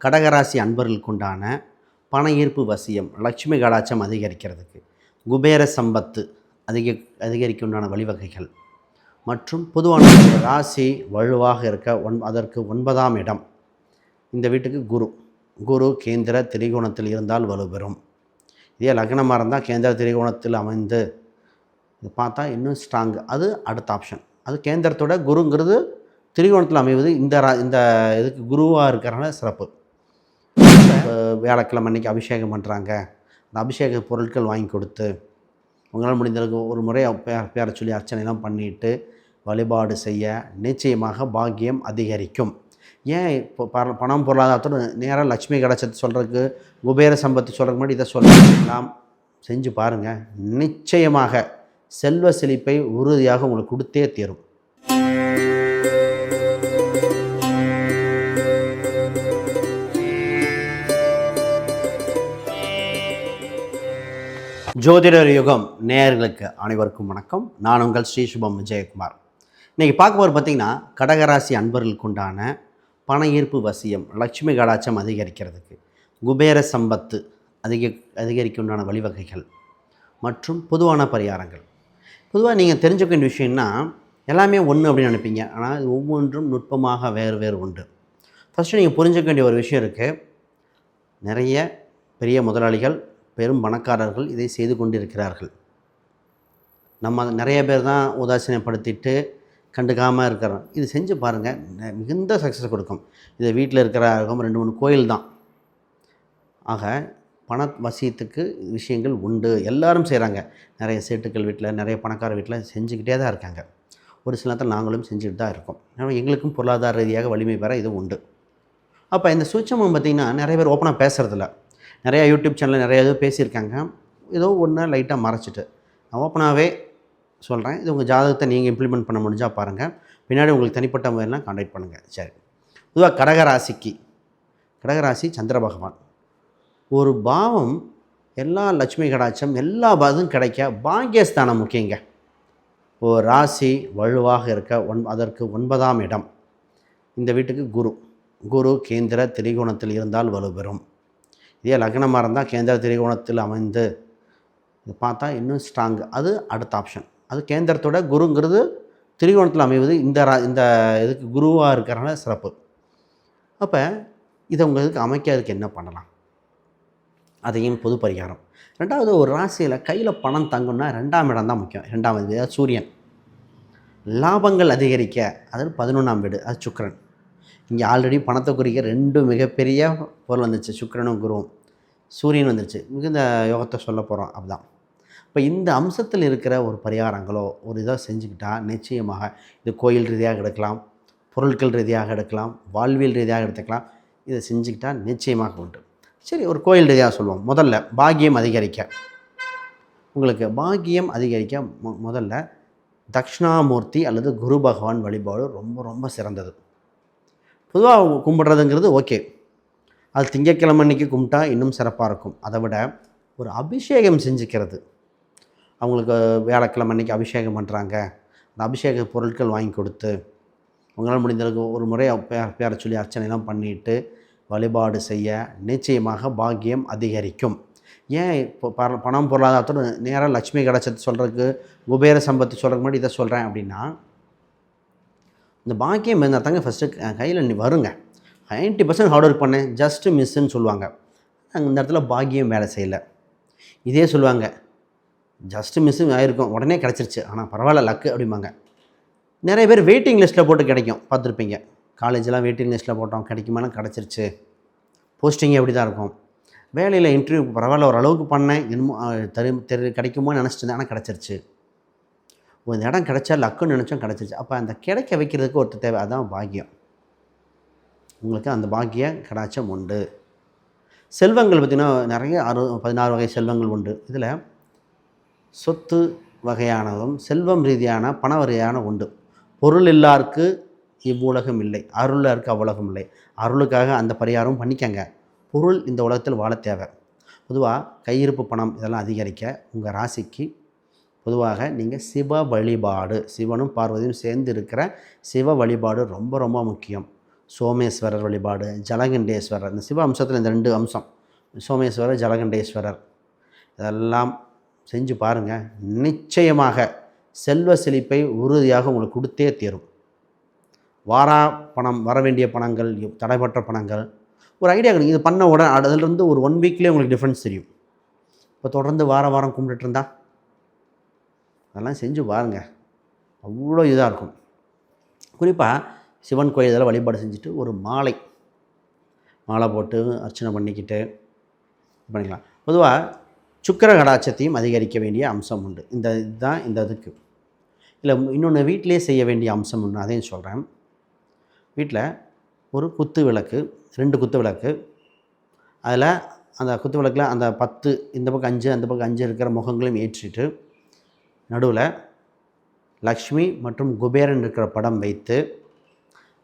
கடகராசி அன்பர்களுக்கு உண்டான பண ஈர்ப்பு வசியம் லட்சுமி கடாச்சம் அதிகரிக்கிறதுக்கு குபேர சம்பத்து அதிக அதிகரிக்க உண்டான வழிவகைகள். மற்றும் பொதுவான ராசி வலுவாக இருக்க ஒன் அதற்கு ஒன்பதாம் இடம். இந்த வீட்டுக்கு குரு. குரு கேந்திர திரிகோணத்தில் இருந்தால் வலுப்பெறும் இதே லக்னமாக இருந்தால் கேந்திர திரிகோணத்தில் அமைந்து இது பார்த்தா இன்னும் ஸ்ட்ராங் அது அடுத்த ஆப்ஷன் அது கேந்திரத்தோட குருங்கிறது திரிகோணத்தில் அமைவது இந்த ரா இந்த இதுக்கு குருவாக இருக்கிறனால சிறப்பு. வியாழக்கிழமை அன்றைக்கி அபிஷேகம் பண்ணுறாங்க அந்த அபிஷேக பொருட்கள் வாங்கி கொடுத்து உங்களால் முடிந்தளவுக்கு ஒரு முறை பேர பேர சொல்லி அர்ச்சனைலாம் பண்ணிட்டு வழிபாடு செய்ய நிச்சயமாக பாக்கியம் அதிகரிக்கும். ஏன் இப்போ பர பணம் பொருளாதாரத்தோடு நேராக லட்சுமி கடாச்சத்தை சொல்கிறதுக்கு குபேர சம்பத்து சொல்கிறதுக்கு முன்னாடி இதை சொல்லலாம் செஞ்சு பாருங்கள் நிச்சயமாக செல்வ செழிப்பை உறுதியாக உங்களுக்கு கொடுத்தே தீரும். ஜோதிடர் யுகம் நேயர்களுக்கு அனைவருக்கும் வணக்கம். நான் உங்கள் ஸ்ரீ சுபம் விஜயகுமார். இன்றைக்கி பார்க்க போகிற பார்த்தீங்கன்னா கடகராசி அன்பர்களுக்கு உண்டான பண ஈர்ப்பு வசியம் லட்சுமி கடாச்சம் அதிகரிக்கிறதுக்கு குபேர சம்பத்து அதிக அதிகரிக்க உண்டான வழிவகைகள் மற்றும் பொதுவான பரிகாரங்கள். பொதுவாக நீங்கள் தெரிஞ்சுக்க வேண்டிய விஷயம்னா எல்லாமே ஒன்று அப்படின்னு நினைப்பீங்க. ஆனால் ஒவ்வொன்றும் நுட்பமாக வேறு வேறு உண்டு. ஃபஸ்ட்டு நீங்கள் புரிஞ்சுக்க வேண்டிய ஒரு விஷயம் இருக்குது நிறைய பெரிய முதலாளிகள் பெரும் பணக்காரர்கள் இதை செய்து கொண்டிருக்கிறார்கள். நம்ம நிறைய பேர் தான் உதாசீனப்படுத்திட்டு கண்டுக்காமல் இருக்கிறோம். இது செஞ்சு பாருங்கள் மிகுந்த சக்ஸஸ் கொடுக்கும். இதை வீட்டில் இருக்கிறாருக்கும் ரெண்டு மூணு கோயில் தான். ஆக பண வசியத்துக்கு விஷயங்கள் உண்டு. எல்லாரும் செய்கிறாங்க நிறைய சேட்டுக்கள் வீட்டில் நிறைய பணக்கார வீட்டில் செஞ்சுக்கிட்டே தான் இருக்காங்க. ஒரு சில நேரத்தில் நாங்களும் செஞ்சுட்டு தான் இருக்கோம். ஏன்னா எங்களுக்கும் பொருளாதார ரீதியாக வலிமை பெற இது உண்டு. அப்போ இந்த சூட்சமம் பார்த்திங்கன்னா நிறைய பேர் ஓப்பனாக பேசுகிறதில்ல நிறையா யூடியூப் சேனலில் நிறைய இது பேசியிருக்காங்க. ஏதோ ஒன்று லைட்டாக மறைச்சிட்டு. நான் ஓப்பனாகவே சொல்கிறேன் இது உங்கள் ஜாதகத்தை நீங்கள் இம்ப்ளிமெண்ட் பண்ண முடிஞ்சால் பாருங்கள் பின்னாடி உங்களுக்கு தனிப்பட்ட முறையெல்லாம் கான்டாக்ட் பண்ணுங்கள் சரி. பொதுவாக கடகராசிக்கு. கடகராசி சந்திர பகவான். ஒரு பாவம் எல்லா லட்சுமி கடாட்சம் எல்லா பாதும் கிடைக்க பாக்கியஸ்தானம் முக்கியங்க. ஒரு ராசி வலுவாக இருக்க ஒன் அதற்கு ஒன்பதாம் இடம். இந்த வீட்டுக்கு குரு. குரு கேந்திர திரிகோணத்தில் இருந்தால் வலுப்பெறும். இதே லக்னமாக இருந்தால் கேந்திர திரிகோணத்தில் அமைந்து இது பார்த்தா இன்னும் ஸ்ட்ராங் அது அடுத்த ஆப்ஷன் அது கேந்திரத்தோட குருங்கிறது திரிகோணத்தில் அமைவது இந்த ரா இந்த இதுக்கு குருவாக இருக்கிறனால சிறப்பு. அப்போ இதை உங்களுக்கு அமைக்கிறதுக்கு என்ன பண்ணலாம்? அதையும் பொது பரிகாரம். ரெண்டாவது ஒரு ராசியில் கையில் பணம் தங்கும்னா ரெண்டாம் இடம் தான் முக்கியம். ரெண்டாம் வீடு சூரியன். லாபங்கள் அதிகரிக்க அது பதினொன்றாம் வீடு அது சுக்கரன். இங்கே ஆல்ரெடி பணத்தை குறிக்க ரெண்டு மிகப்பெரிய பொருள் வந்துச்சு. சுக்கிரனும் குருவும். சூரியன் வந்துருச்சு. மிகுந்த யோகத்தை சொல்ல போகிறோம் அப்படிதான் இப்போ இந்த அம்சத்தில் இருக்கிற ஒரு பரிகாரங்களோ ஒரு இதோ செஞ்சுக்கிட்டால் நிச்சயமாக இது கோயில் ரீதியாக எடுக்கலாம் பொருட்கள் ரீதியாக எடுக்கலாம் வாழ்வியல் ரீதியாக எடுத்துக்கலாம். இதை செஞ்சுக்கிட்டால் நிச்சயமாக உண்டு. சரி ஒரு கோயில் ரீதியாக சொல்லுவோம் முதல்ல பாக்கியம் அதிகரிக்க. உங்களுக்கு பாக்கியம் அதிகரிக்க மு- முதல்ல தக்ஷணாமூர்த்தி அல்லது குரு பகவான் வழிபாடு ரொம்ப ரொம்ப சிறந்தது. பொதுவாக கும்பிட்றதுங்கிறது ஓகே. அது திங்கட்கிழமை அன்னைக்கு கும்பிட்டா இன்னும் சிறப்பாக இருக்கும். அதை விட ஒரு அபிஷேகம் செஞ்சுக்கிறது. அவங்களுக்கு வியாழக்கிழமை அன்னைக்கு அபிஷேகம் பண்ணுறாங்க அந்த அபிஷேக பொருட்கள் வாங்கி கொடுத்து உங்களால் முடிந்தளவுக்கு ஒரு முறை பேர சொல்லி அர்ச்சனைலாம் பண்ணிட்டு வழிபாடு செய்ய நிச்சயமாக பாக்கியம் அதிகரிக்கும். ஏன் இப்போ பர பணம் பொருளாதாரத்தோடு நேராக லட்சுமி கடாச்சத்தை சொல்கிறதுக்கு குபேர சம்பத்து சொல்கிறதுக்கு முன்னாடி இதை சொல்கிறேன் அப்படின்னா இந்த பாக்கியம் இருந்தால் தாங்க ஃபஸ்ட்டு கையில் வருங்க. நைன்ட்டி பர்சன்ட் ஹார்ட் ஒர்க் பண்ணேன் ஜஸ்ட்டு மிஸ்ஸுன்னு சொல்லுவாங்க. அங்க இந்த இடத்துல பாக்கியம் வேலை செய்யலை. இதே சொல்லுவாங்க. ஜஸ்ட்டு மிஸ்ஸு ஆகிருக்கும் உடனே கிடச்சிருச்சு. ஆனால் பரவாயில்ல லக்கு அப்படிம்பாங்க. நிறைய பேர் வெயிட்டிங் லிஸ்ட்டில் போட்டு கிடைக்கும். பார்த்துருப்பீங்க. காலேஜெலாம் வெயிட்டிங் லிஸ்ட்டில் போட்டோம். கிடைக்குமானா கிடச்சிருச்சு. போஸ்டிங் எப்படி தான் இருக்கும்? வேலையில் இன்டர்வியூ பரவாயில்ல ஓரளவுக்கு பண்ணேன். என்னமோ தெரு தெரு கிடைக்குமோ நினச்சிட்டு இருந்தேன். ஆனால் கிடச்சிருச்சு. ஒரு இடம் கிடைச்சா லக்குன்னு நினச்சோம் கிடச்சிருச்சு. அப்போ அந்த கிடைக்க வைக்கிறதுக்கு ஒருத்தர் தேவை அதுதான் பாக்கியம். உங்களுக்கு அந்த பாக்கிய கடாச்சம் உண்டு. செல்வங்கள் பார்த்திங்கன்னா நிறைய அறு பதினாறு வகை செல்வங்கள் உண்டு. இதில் சொத்து வகையானதும் செல்வம் ரீதியான பண வகையான உண்டு. பொருள் இல்லாருக்கு இவ்வுலகம் இல்லை. அருளாருக்கு அவ்வுலகம் இல்லை. அருளுக்காக அந்த பரிகாரம் பண்ணிக்கங்க. பொருள் இந்த உலகத்தில் வாழ தேவை. பொதுவாக கையிருப்பு பணம் இதெல்லாம் அதிகரிக்க உங்கள் ராசிக்கு பொதுவாக நீங்கள் சிவ வழிபாடு சிவனும் பார்வதியும் சேர்ந்து இருக்கிற சிவ வழிபாடு ரொம்ப ரொம்ப முக்கியம். சோமேஸ்வரர் வழிபாடு ஜலகண்டேஸ்வரர் இந்த சிவ அம்சத்தில் இந்த ரெண்டு அம்சம். சோமேஸ்வரர் ஜலகண்டேஸ்வரர். இதெல்லாம் செஞ்சு பாருங்கள் நிச்சயமாக செல்வ செழிப்பை உறுதியாக உங்களுக்கு கொடுத்தே தீரும். வாரா பணம் வர வேண்டிய பணங்கள் தடைபற்ற பணங்கள். ஒரு ஐடியா கிடைக்கும். இது பண்ண உடனே அதிலிருந்து ஒரு ஒன் வீக்லேயே உங்களுக்கு டிஃப்ரென்ஸ் தெரியும். இப்போ தொடர்ந்து வாரம் வாரம் கும்பிட்டுட்டு அதெல்லாம் செஞ்சு பாருங்கள் அவ்வளோ இதாக இருக்கும். குறிப்பாக சிவன் கோயில் இதெல்லாம் வழிபாடு செஞ்சுட்டு ஒரு மாலை மாலை போட்டு அர்ச்சனை பண்ணிக்கிட்டு பண்ணிக்கலாம். பொதுவாக சுக்கிர கடாட்சத்தையும் அதிகரிக்க வேண்டிய அம்சம் உண்டு. இந்த இதுதான் இந்த இதுக்கு. இல்லை இன்னொன்று வீட்டிலே செய்ய வேண்டிய அம்சம் ஒன்று அதையும் சொல்கிறேன் வீட்டில் ஒரு குத்து விளக்கு ரெண்டு குத்து விளக்கு. அதில் அந்த குத்து விளக்கில் அந்த பத்து இந்த பக்கம் அஞ்சு அந்த பக்கம் அஞ்சு இருக்கிற முகங்களையும் ஏற்றிட்டு நடுவில் லக்ஷ்மி மற்றும் குபேரன் இருக்கிற படம் வைத்து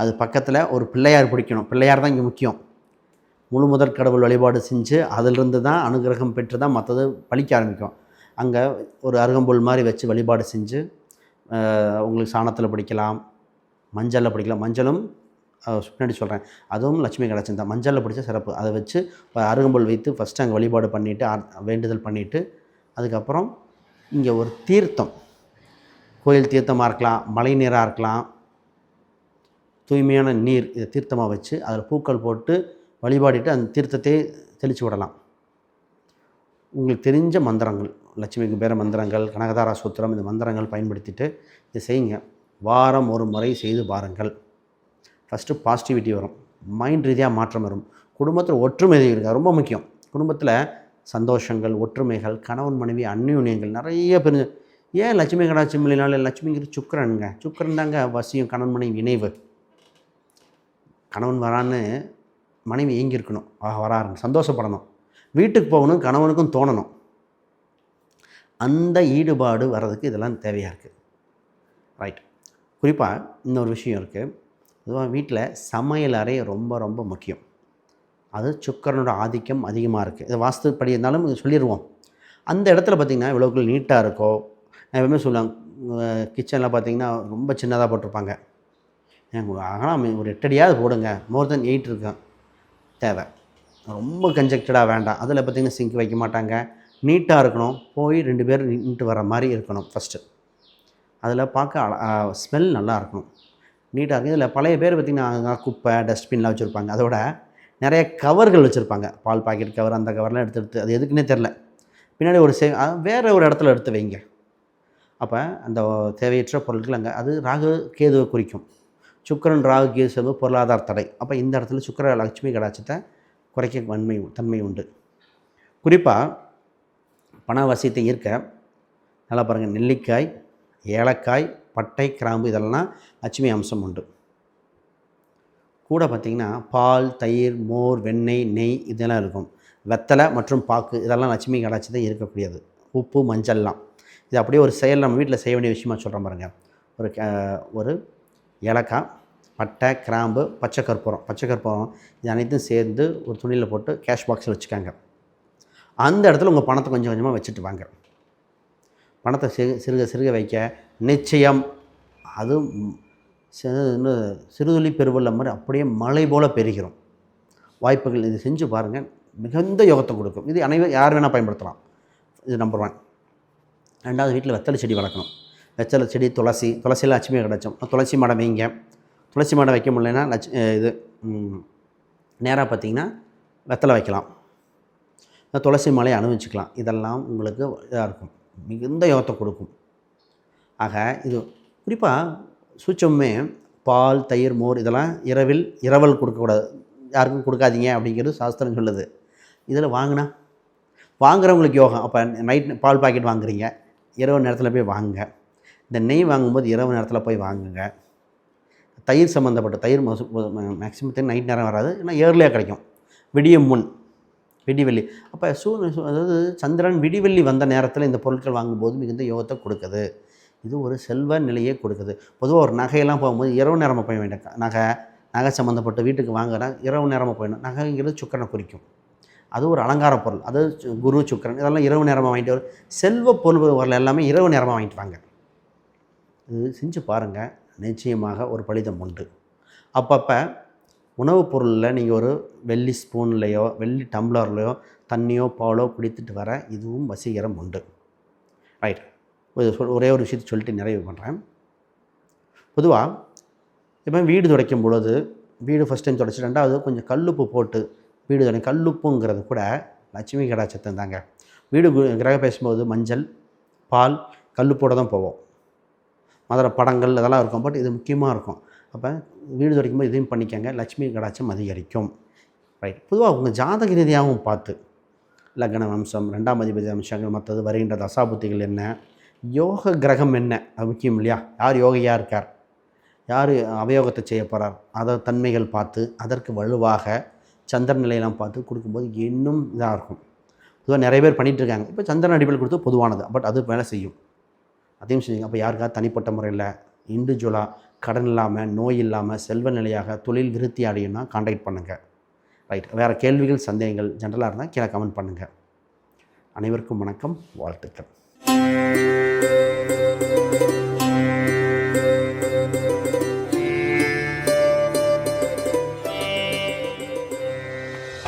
அது பக்கத்தில் ஒரு பிள்ளையார் பிடிக்கணும். பிள்ளையார் தான் இங்கே முக்கியம். முழு முதற் கடவுள் வழிபாடு செஞ்சு அதிலிருந்து தான் அனுகிரகம் பெற்று தான் மற்றது பழிக்க ஆரம்பிக்கும். அங்கே ஒரு அருகம்புல் மாதிரி வச்சு வழிபாடு செஞ்சு உங்களுக்கு சாணத்தில் பிடிக்கலாம் மஞ்சளில் பிடிக்கலாம். மஞ்சளும் பின்னாடி சொல்கிறேன் அதுவும் லட்சுமி கடாட்சம் தான். மஞ்சளில் பிடிச்ச சிறப்பு. அதை வச்சு அருகம்புல் வைத்து ஃபஸ்ட்டு அங்கே வழிபாடு பண்ணிவிட்டு வேண்டுதல் பண்ணிவிட்டு அதுக்கப்புறம் இங்கே ஒரு தீர்த்தம். கோயில் தீர்த்தமாக இருக்கலாம் மழை நீராக இருக்கலாம். தூய்மையான நீர் இதை தீர்த்தமாக வச்சு அதில் பூக்கள் போட்டு வழிபாடிட்டு அந்த தீர்த்தத்தை தெளித்து விடலாம். உங்களுக்கு தெரிஞ்ச மந்திரங்கள் லட்சுமிக்கு பேர மந்திரங்கள் கனகதாரா சூத்திரம் இந்த மந்திரங்கள் பயன்படுத்திட்டு இதை செய்யுங்க. வாரம் ஒரு முறை செய்து பாருங்கள். ஃபஸ்ட்டு பாசிட்டிவிட்டி வரும். மைண்ட் ரீதியாக மாற்றம் வரும். குடும்பத்தில் ஒற்றுமை இருக்குது ரொம்ப முக்கியம். குடும்பத்தில் சந்தோஷங்கள் ஒற்றுமைகள் கணவன் மனைவி அந்யுன்யங்கள் நிறைய பெரு ஏன் லட்சுமி கடாட்சி இல்லைனால லட்சுமிங்கிற சுக்கரனுங்க. சுக்கரன் தாங்க வசியம் கணவன் மனைவி இணைவு. கணவன் வரான்னு மனைவி ஏங்கியிருக்கணும். ஆஹா வராருன்னு சந்தோஷப்படணும். வீட்டுக்கு போகணும் கணவனுக்கும் தோணணும். அந்த ஈடுபாடு வர்றதுக்கு இதெல்லாம் தேவையாக இருக்குது ரைட் குறிப்பாக இன்னொரு விஷயம் இருக்குது பொதுவாக வீட்டில் சமையல் அறை ரொம்ப ரொம்ப முக்கியம். அது சுக்கரனோட ஆதிக்கம் அதிகமாக இருக்குது இது வாஸ்துப்படி இருந்தாலும் சொல்லிடுவோம் அந்த இடத்துல பார்த்திங்கன்னா இவ்வளோக்குள் நீட்டாக இருக்கோ எப்பவுமே சொல்லுவாங்க கிச்சனில் பார்த்தீங்கன்னா ரொம்ப சின்னதாக போட்டிருப்பாங்க. எனக்கு ஆனால் ஒரு எட்டடியாவது போடுங்க. மோர் தென் எயிட் இருக்கும் தேவை. ரொம்ப கன்ஜெக்டடாக வேண்டாம். அதில் பார்த்திங்கன்னா சிங்க் வைக்க மாட்டாங்க. நீட்டாக இருக்கணும். போய் ரெண்டு பேர் நின்றுட்டு வர மாதிரி இருக்கணும் ஃபஸ்ட்டு அதில் பார்க்க ஸ்மெல் நல்லா இருக்கணும். நீட்டாக இருக்கும் இதில் பழைய பேர் பார்த்திங்கன்னா குப்பை டஸ்ட்பின்லாம் வச்சுருப்பாங்க. அதோட நிறைய கவர்கள் வச்சுருப்பாங்க. பால் பாக்கெட் கவர் அந்த கவர்லாம் எடுத்து எடுத்து அது எதுக்குன்னே தெரில. பின்னாடி ஒரு சே வேறு ஒரு இடத்துல எடுத்து வைங்க. அப்போ அந்த தேவையற்ற பொருட்கள் அங்கே அது ராகு கேதுவை குறிக்கும். சுக்கிரன் ராகு கேது சேர்ந்து பொருளாதார தடை. அப்போ இந்த இடத்துல சுக்கிர லட்சுமி கடாட்சத்தை குறைக்க வன்மை தன்மை உண்டு. குறிப்பாக பண வசியத்தை ஈர்க்க நல்லா பாருங்கள் நெல்லிக்காய் ஏலக்காய் பட்டை கிராம்பு இதெல்லாம் லட்சுமி அம்சம் உண்டு. கூட பார்த்திங்கன்னா பால் தயிர் மோர் வெண்ணெய் நெய் இதெல்லாம் இருக்கும். வெத்தலை மற்றும் பாக்கு இதெல்லாம் லட்சுமி கடாட்சத்தை இருக்கக்கூடியது. உப்பு மஞ்சள்லாம். இது அப்படியே ஒரு செயல் நம்ம வீட்டில் செய்ய வேண்டிய விஷயமா சொல்கிறோம் பாருங்கள் ஒரு க- ஒரு ஏலக்காய் பட்டை கிராம்பு பச்சை கற்பூரம். பச்சை கற்பூரம் இது அனைத்தும் சேர்ந்து ஒரு துணியில் போட்டு கேஷ் பாக்ஸில் வச்சுக்காங்க. அந்த இடத்துல உங்கள் பணத்தை கொஞ்சம் கொஞ்சமாக வச்சுட்டு வாங்க. பணத்தை சிறு சிறுக சிறுக வைக்க நிச்சயம். அது இன்னும் சிறுதுளி பெருவெள்ளம் மாதிரி அப்படியே மலை போல் பெருகிறோம். வாய்ப்புகள் இது செஞ்சு பாருங்கள் மிகுந்த யோகத்தை கொடுக்கும். இது அனைவரும் யார் வேணால் பயன்படுத்தலாம். இது நம்பர் ஒன் ரெண்டாவது வீட்டில் வெத்தலை செடி வளர்க்கணும். வெத்தலை செடி துளசி துளசியில் லட்சுமி கிடச்சோம். துளசி மடம் வைங்க. துளசி மடம் வைக்க முடியலன்னா லட்ச இது நேராக பார்த்தீங்கன்னா வெத்தலை வைக்கலாம். துளசி மலையை அனுபவிச்சுக்கலாம் இதெல்லாம் உங்களுக்கு இதாக இருக்கும். மிகுந்த யோகத்தை கொடுக்கும். ஆக இது குறிப்பாக சூச்சமே பால் தயிர் மோர் இதெல்லாம் இரவில் இரவல் கொடுக்கக்கூடாது. யாருக்கும் கொடுக்காதீங்க அப்படிங்கிறது சாஸ்திரம் சொல்லுது. இதில் வாங்கினா? வாங்குறவங்களுக்கு யோகம். அப்போ நைட் பால் பாக்கெட் வாங்குறீங்க. இரவு நேரத்தில் போய் வாங்குங்க. இந்த நெய் வாங்கும்போது இரவு நேரத்தில் போய் வாங்குங்க. தயிர் சம்மந்தப்பட்ட தயிர் மேக்ஸிமம் நைட் நேரம் வராது. ஏன்னா ஏர்லியாக கிடைக்கும். விடியும் முன். விடிவெள்ளி. அப்போ சூ- அதாவது சந்திரன் விடிவெள்ளி வந்த நேரத்தில் இந்த பொருட்கள் வாங்கும்போது மிகுந்த யோகத்தை கொடுக்குது. இது ஒரு செல்வ நிலையை கொடுக்குது. பொதுவாக ஒரு நகையெல்லாம் போகும்போது இரவு நேரமாக போய் வேண்டாம் நகை நகை சம்மந்தப்பட்ட வீட்டுக்கு வாங்குறா இரவு நேரமாக போயிடணும் நகைங்கிறது சுக்கரனை குறிக்கும். அது ஒரு அலங்கார பொருள். அது சு- குரு சுக்கரன் இதெல்லாம் இரவு நேரமாக வாங்கிட்டு வரும் செல்வ பொருள் வரல எல்லாமே இரவு நேரமாக வாங்கிட்டு வாங்க. இது செஞ்சு பாருங்கள் நிச்சயமாக ஒரு பலிதம் உண்டு. அப்பப்போ உணவுப் பொருளில் நீங்கள் ஒரு வெள்ளி ஸ்பூன்லேயோ வெள்ளி டம்ளர்லையோ தண்ணியோ பாலோ குடித்துட்டு வர இதுவும் வசீகரம் உண்டு. ரைட். ஒரு சொல் ஒரே ஒரு விஷயத்தை சொல்லிட்டு நிறைவு பண்ணுறேன் பொதுவாக இப்போ வீடு துடைக்கும் பொழுது வீடு ஃபஸ்ட் டைம் துடைச்சி ரெண்டாவது கொஞ்சம் கல்லுப்பு போட்டு வீடு துடை கல்லுப்புங்கிறது கூட லட்சுமி கடாச்சத்தம் தாங்க. வீடு கிரக பேசும்போது மஞ்சள் பால் கல்லுப்போட தான் போவோம். மதுரை படங்கள் அதெல்லாம் இருக்கும். பட் இது முக்கியமாக இருக்கும். அப்போ வீடு துடைக்கும்போது இதையும் பண்ணிக்கங்க. லட்சுமி கடாச்சம் அதிகரிக்கும். ரைட் பொதுவாக உங்கள் ஜாதக ரீதியாகவும் பார்த்து லக்ன வம்சம் ரெண்டாம் அதிபதி அம்சங்கள் மற்றது வருகின்ற தசாபுத்திகள் என்ன? யோக கிரகம் என்ன? அது முக்கியம் இல்லையா? யார் யோகையாக இருக்கார்? யார் அவயோகத்தை செய்ய போகிறார் அதை தன்மைகள் பார்த்து அதற்கு வலுவாக சந்திரன் நிலையெல்லாம் பார்த்து கொடுக்கும்போது இன்னும் இதாக இருக்கும். பொதுவாக நிறைய பேர் பண்ணிகிட்ருக்காங்க இப்போ சந்திரன் அடிப்படையில் கொடுத்து பொதுவானது. பட் அது வேலை செய்யும். அதையும் செஞ்சுங்க. அப்போ யாருக்காவது தனிப்பட்ட முறையில் இண்டிவிஜுவலாக கடன் இல்லாமல் நோய் இல்லாமல் செல்வ நிலையாக தொழில் விருத்தி அடையும்னா காண்டாக்ட் பண்ணுங்கள் ரைட் வேறு கேள்விகள் சந்தேகங்கள் ஜென்ரலாக இருந்தால் கீழே கமெண்ட் பண்ணுங்கள் அனைவருக்கும் வணக்கம். வாழ்த்துக்கள். Música